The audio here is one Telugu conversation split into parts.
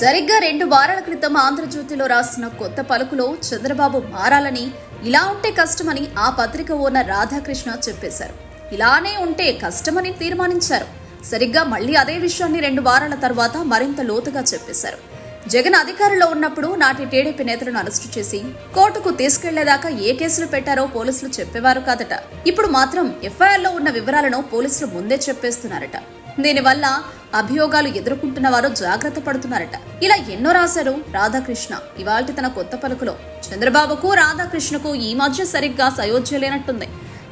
సరిగ్గా రెండు వారాల క్రితం ఆంధ్రజ్యోతిలో రాసిన కొత్త పలుకులో చంద్రబాబు మారాలని ఇలా ఉంటే కష్టమని ఆ పత్రిక ఓనర్ రాధాకృష్ణ చెప్పేశారు. ఇలానే ఉంటే కష్టమని తీర్మానించారు. సరిగ్గా మళ్ళీ అదే విషయాన్ని రెండు వారాల తర్వాత మరింత లోతుగా చెప్పేశారు. జగన్ అధికారంలో ఉన్నప్పుడు నాటి టీడీపీ నేతలను అరెస్టు చేసి కోర్టుకు తీసుకెళ్ళేదాకా ఏ కేసులు పెట్టారో పోలీసులు చెప్పేవారు కాదట. ఇప్పుడు మాత్రం ఎఫ్ఐఆర్లో ఉన్న వివరాలను పోలీసులు ముందే చెప్పేస్తున్నారట. దీనివల్ల అభియోగాలు ఎదుర్కొంటున్న వారు జాగ్రత్త పడుతున్నారట. ఇలా ఎన్నో రాశారు రాధాకృష్ణ. ఇవాల్టి తన కొత్త పలుకులో. చంద్రబాబుకు రాధాకృష్ణకు ఈ మధ్య సరిగ్గా సయోధ్య లేనట్టుంది.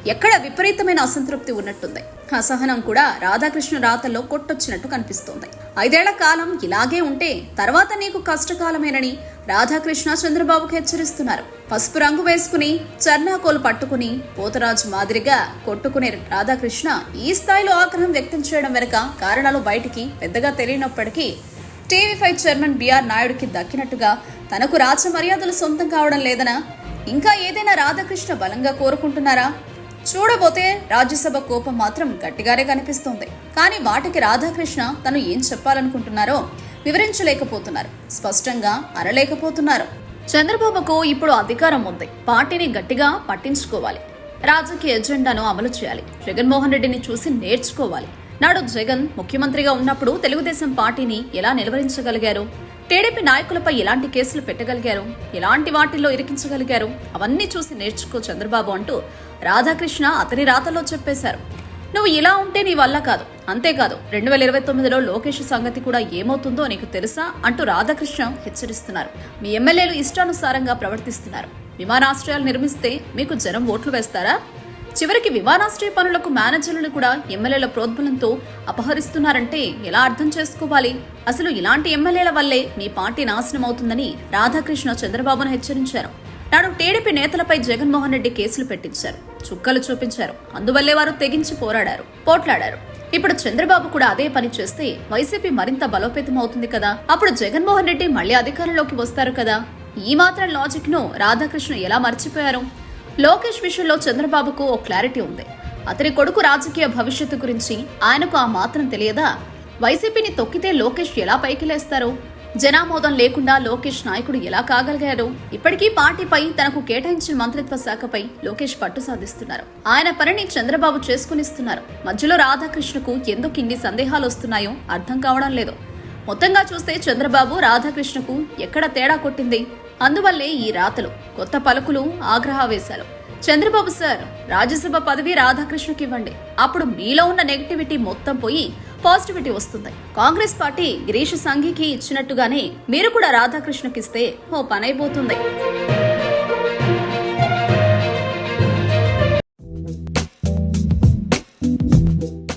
ఎక్కడ విపరీతమైన అసంతృప్తి ఉన్నట్టుంది. అసహనం కూడా రాధాకృష్ణ రాతల్లో కొట్టొచ్చినట్టు కనిపిస్తోంది. ఐదేళ్ళ కాలం ఇలాగే ఉంటే తర్వాత నీకు కష్టకాలమేనని రాధాకృష్ణ చంద్రబాబుకు హెచ్చరిస్తున్నారు. పసుపు రంగు వేసుకుని చర్నాకోలు పట్టుకుని పోతరాజు మాదిరిగా కొట్టుకునే రాధాకృష్ణ ఈ స్థాయిలో ఆగ్రహం వ్యక్తం చేయడం వెనుక కారణాలు బయటికి పెద్దగా తెలియనప్పటికీ TV five chairman B R నాయుడుకి దక్కినట్టుగా తనకు రాజ మర్యాదలు సొంతం కావడం లేదనా ఇంకా ఏదైనా రాధాకృష్ణ బలంగా కోరుకుంటున్నారా? చూడబోతే రాజ్యసభ కోపం మాత్రం గట్టిగానే కనిపిస్తోంది. కానీ వాటికి రాధాకృష్ణ తను ఏం చెప్పాలనుకుంటున్నారో వివరించలేకపోతున్నారు. స్పష్టంగా అనలేకపోతున్నారు చంద్రబాబుకు ఇప్పుడు అధికారం ఉంది. పార్టీని గట్టిగా పట్టించుకోవాలి. రాజకీయ ఎజెండాను అమలు చేయాలి. జగన్మోహన్ రెడ్డిని చూసి నేర్చుకోవాలి. నాడు జగన్ ముఖ్యమంత్రిగా ఉన్నప్పుడు తెలుగుదేశం పార్టీని ఎలా నిలవరించగలిగారు? టీడీపీ నాయకులపై ఎలాంటి కేసులు పెట్టగలిగారు? ఎలాంటి వాటిల్లో ఇరికించగలిగారు? అవన్నీ చూసి నేర్చుకో చంద్రబాబు అంటూ రాధాకృష్ణ అతని రాతలో చెప్పేశారు. నువ్వు ఇలా ఉంటే నీ వల్ల కాదు. అంతేకాదు రెండు వేల ఇరవై తొమ్మిదిలో లోకేష్ సంగతి కూడా ఏమవుతుందో నీకు తెలుసా? అంటూ రాధాకృష్ణ హెచ్చరిస్తున్నారు. మీ ఎమ్మెల్యేలు ఇష్టానుసారంగా ప్రవర్తిస్తున్నారు. విమానాశ్రయాలు నిర్మిస్తే మీకు జనం ఓట్లు వేస్తారా? చివరికి విమానాశ్రయ పనులకు మేనేజర్లను కూడా ఎమ్మెల్యేల ప్రోద్బలంతో అపహరిస్తున్నారంటే ఎలా అర్థం చేసుకోవాలి? అసలు ఇలాంటి ఎమ్మెల్యేల వల్లే మీ పార్టీ నాశనం అవుతుందని రాధాకృష్ణ చంద్రబాబును హెచ్చరించారు. నాడు టీడీపీ నేతలపై జగన్మోహన్ రెడ్డి కేసులు పెట్టించారు. చుక్కలు చూపించారు. అందువల్లే వారు తెగించి పోరాడారు పోట్లాడారు. ఇప్పుడు చంద్రబాబు కూడా అదే పని చేస్తే వైసీపీ మరింత బలోపేతం అవుతుంది కదా? అప్పుడు జగన్మోహన్ రెడ్డి మళ్ళీ అధికారంలోకి వస్తారు కదా? ఈ మాత్రం లాజిక్ను రాధాకృష్ణ ఎలా మర్చిపోయారు? లోకేష్ విషయంలో చంద్రబాబుకు ఓ క్లారిటీ ఉంది. అతని కొడుకు రాజకీయ భవిష్యత్తు గురించి ఆయనకు ఆ మాత్రం తెలియదా? వైసీపీని తొక్కితే లోకేష్ ఎలా పైకి లేస్తారు జనామోదం లేకుండా లోకేష్ నాయకుడు ఎలా కాగలిగారు ఇప్పటికీ పార్టీపై తనకు కేటాయించిన మంత్రిత్వ శాఖపై లోకేష్ పట్టు సాధిస్తున్నారు. ఆయన పనిని చంద్రబాబు చేసుకునిస్తున్నారు. మధ్యలో రాధాకృష్ణకు ఎందుకు ఇన్ని సందేహాలు వస్తున్నాయో అర్థం కావడం లేదు. మొత్తంగా చూస్తే చంద్రబాబు రాధాకృష్ణకు ఎక్కడ తేడా కొట్టింది? అందువల్లే ఈ రాతలు కొత్త పలుకులు ఆగ్రహావేశాలు. చంద్రబాబు సార్ రాజ్యసభ పదవి రాధాకృష్ణకి ఇవ్వండి. అప్పుడు మీలో ఉన్న నెగిటివిటీ మొత్తం పోయి పాజిటివిటీ వస్తుంది. కాంగ్రెస్ పార్టీ గిరీష్ సంఘికి ఇచ్చినట్టుగానే మీరు కూడా రాధాకృష్ణకి ఇస్తే ఓ పనైపోతుంది.